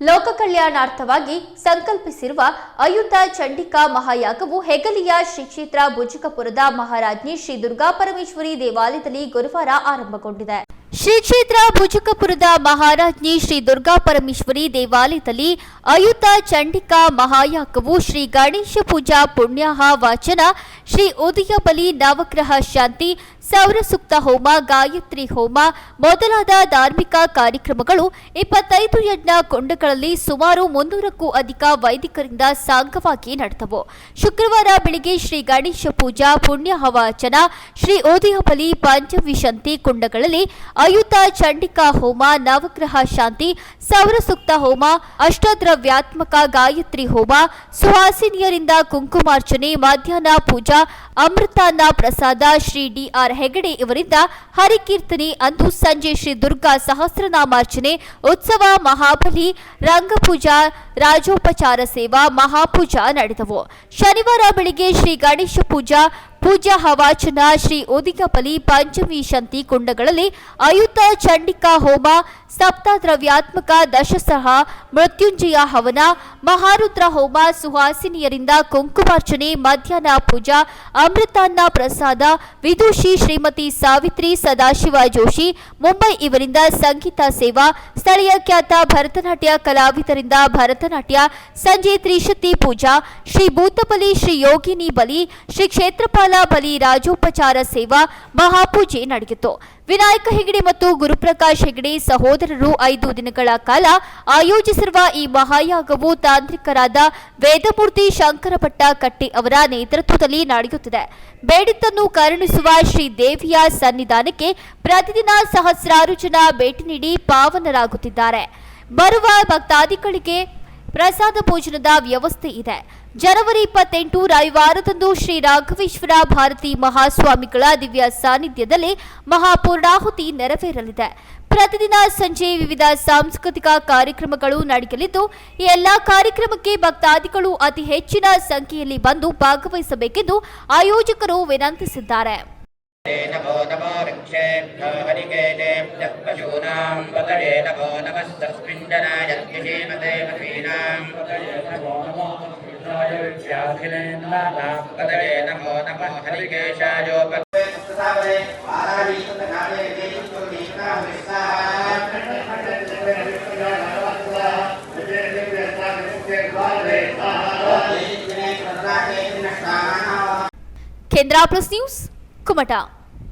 ಲೋಕ ಕಲ್ಯಾಣಾರ್ಥವಾಗಿ ಸಂಕಲ್ಪಿಸಿರುವ ಅಯುತ ಚಂಡಿಕಾ ಮಹಾಯಾಗವು ಹೆಗಲಿಯ ಶ್ರೀ ಕ್ಷೇತ್ರ ಭುಜಕಪುರದ ಮಹಾರಾಜ್ಞಿ ಶ್ರೀ ದುರ್ಗಾಪರಮೇಶ್ವರಿ ದೇವಾಲಯದಲ್ಲಿ ಗುರುವಾರ ಆರಂಭಗೊಂಡಿದೆ. ಶ್ರೀ ಕ್ಷೇತ್ರ ಭುಜಕಪುರದ ಮಹಾರಾಜ್ಞಿ ಶ್ರೀ ದುರ್ಗಾ ಪರಮೇಶ್ವರಿ ದೇವಾಲಯದಲ್ಲಿ ಅಯುತ ಚಂಡಿಕಾ ಮಹಾಯಾಗವು ಶ್ರೀ ಗಣೇಶ ಪೂಜಾ ಪುಣ್ಯಾಹ ವಾಚನ, ಶ್ರೀ ಉದಯ ಬಲಿ ನವಗ್ರಹ ಶಾಂತಿ ಸೌರಸುಕ್ತ ಹೋಮ, ಗಾಯತ್ರಿ ಹೋಮ ಮೊದಲಾದ ಧಾರ್ಮಿಕ ಕಾರ್ಯಕ್ರಮಗಳು ಇಪ್ಪತ್ತೈದು ಯಜ್ಞ ಕೊಂಡಗಳಲ್ಲಿ ಸುಮಾರು ಮುನ್ನೂರಕ್ಕೂ ಅಧಿಕ ವೈದಿಕರಿಂದ ಸಾಂಗವಾಗಿ ನಡೆದವು. ಶುಕ್ರವಾರ ಬೆಳಿಗ್ಗೆ ಶ್ರೀ ಗಣೇಶ ಪೂಜಾ ಪುಣ್ಯಾಹ ವಾಚನ, ಶ್ರೀ ಉದಯ ಬಲಿ ಪಂಚವಿಶಂತಿ ಕುಂಡಗಳಲ್ಲಿ ಅಯುತ ಚಂಡಿಕಾ ಹೋಮ, ನವಗ್ರಹ ಶಾಂತಿ, ಸೌರಸೂಕ್ತ ಹೋಮ, ಅಷ್ಟದ್ರವ್ಯಾತ್ಮಕ ಗಾಯತ್ರಿ ಹೋಮ ಸುಹಾಸಿನಿಯರಿಂದ ಕುಂಕುಮಾರ್ಚನೆ, ಮಧ್ಯಾಹ್ನ ಪೂಜಾ, ಅಮೃತಾನ್ನ ಪ್ರಸಾದ, ಶ್ರೀ ಡಿಆರ್ ಹೆಗಡೆ ಇವರಿಂದ ಹರಿಕೀರ್ತನೆ, ಅಂದು ಸಂಜೆ ಶ್ರೀ ದುರ್ಗಾ ಸಹಸ್ರನಾಮಾರ್ಚನೆ, ಉತ್ಸವ, ಮಹಾಬಲಿ, ರಂಗಪೂಜಾ, ರಾಜೋಪಚಾರ ಸೇವಾ, ಮಹಾಪೂಜಾ ನಡೆದವು. ಶನಿವಾರ ಬೆಳಿಗ್ಗೆ ಶ್ರೀ ಗಣೇಶ ಪೂಜಾ ಪೂಜಾ ಹವಾಚನ ಶ್ರೀ ಓದಿಕಪಲಿ ಪಂಚಮಿ ಶಂತಿ ಕುಂಡಗಳಲ್ಲಿ ಅಯುತ ಚಂಡಿಕಾ ಹೋಮ, ಸಪ್ತದ್ರವ್ಯಾತ್ಮಕ ದಶಸಹ, ಮೃತ್ಯುಂಜಯ ಹವನ, ಮಹಾರುದ್ರ ಹೋಮ, ಸುಹಾಸಿನಿಯರಿಂದ ಕುಂಕುಮಾರ್ಚನೆ, ಮಧ್ಯಾಹ್ನ ಪೂಜಾ, ಅಮೃತಾನ್ನ ಪ್ರಸಾದ, ವಿದುಷಿ ಶ್ರೀಮತಿ ಸಾವಿತ್ರಿ ಸದಾಶಿವ ಜೋಶಿ, ಮುಂಬೈ ಇವರಿಂದ ಸಂಗೀತ ಸೇವಾ, ಸ್ಥಳೀಯ ಖ್ಯಾತ ಭರತನಾಟ್ಯ ಕಲಾವಿದರಿಂದ ಭರತನಾಟ್ಯ, ಸಂಜೆ ತ್ರಿಶತಿ ಪೂಜಾ, ಶ್ರೀ ಭೂತಬಲಿ ಶ್ರೀ ಯೋಗಿನಿ ಬಲಿ, ಶ್ರೀ ಕ್ಷೇತ್ರಪಾಲ ಬಲಿ ರಾಜೋಪಚಾರ ಸೇವಾ, ಮಹಾಪೂಜೆ ನಡೆಯಿತು. ವಿನಾಯಕ ಹೆಗಡೆ ಮತ್ತು ಗುರುಪ್ರಕಾಶ್ ಹೆಗಡೆ ಸಹೋದರರು ಐದು ದಿನಗಳ ಕಾಲ ಆಯೋಜಿಸಿರುವ ಈ ಮಹಾಯಾಗವು ತಾಂತ್ರಿಕರಾದ ವೇದಮೂರ್ತಿ ಶಂಕರಭಟ್ಟ ಕಟ್ಟಿ ಅವರ ನೇತೃತ್ವದಲ್ಲಿ ನಡೆಯುತ್ತಿದೆ. ಬೇಡಿದ್ದನ್ನು ಕರುಣಿಸುವ ಶ್ರೀ ದೇವಿಯ ಸನ್ನಿಧಾನಕ್ಕೆ ಪ್ರತಿದಿನ ಸಹಸ್ರಾರು ಜನ ಭೇಟಿ ನೀಡಿ ಪಾವನರಾಗುತ್ತಿದ್ದಾರೆ. ಬರುವ ಭಕ್ತಾದಿಗಳಿಗೆ ಪ್ರಸಾದ ಭೋಜನದ ವ್ಯವಸ್ಥೆ ಇದೆ. ಜನವರಿ ಇಪ್ಪತ್ತೆಂಟು ರವಿವಾರದಂದು ಶ್ರೀ ರಾಘವೇಶ್ವರ ಭಾರತಿ ಮಹಾಸ್ವಾಮಿಗಳ ದಿವ್ಯ ಸಾನ್ನಿಧ್ಯದಲ್ಲಿ ಮಹಾಪೂರ್ಣಾಹುತಿ ನೆರವೇರಲಿದೆ. ಪ್ರತಿದಿನ ಸಂಜೆ ವಿವಿಧ ಸಾಂಸ್ಕೃತಿಕ ಕಾರ್ಯಕ್ರಮಗಳು ನಡೆಯಲಿದ್ದು, ಈ ಎಲ್ಲಾ ಕಾರ್ಯಕ್ರಮಕ್ಕೆ ಭಕ್ತಾದಿಗಳು ಅತಿ ಹೆಚ್ಚಿನ ಸಂಖ್ಯೆಯಲ್ಲಿ ಬಂದು ಭಾಗವಹಿಸಬೇಕೆಂದು ಆಯೋಜಕರು ವಿನಂತಿಸಿದ್ದಾರೆ. नमो नमो वृक्षेभ्यो हरिकेशेभ्यः पशूनाम् पतये नमो नमः सस्मिञ्जनायत्तिषीमते मधीनाम् पतये नमो नमः हरिकेशायोप Kendra Plus News మొక్కుమట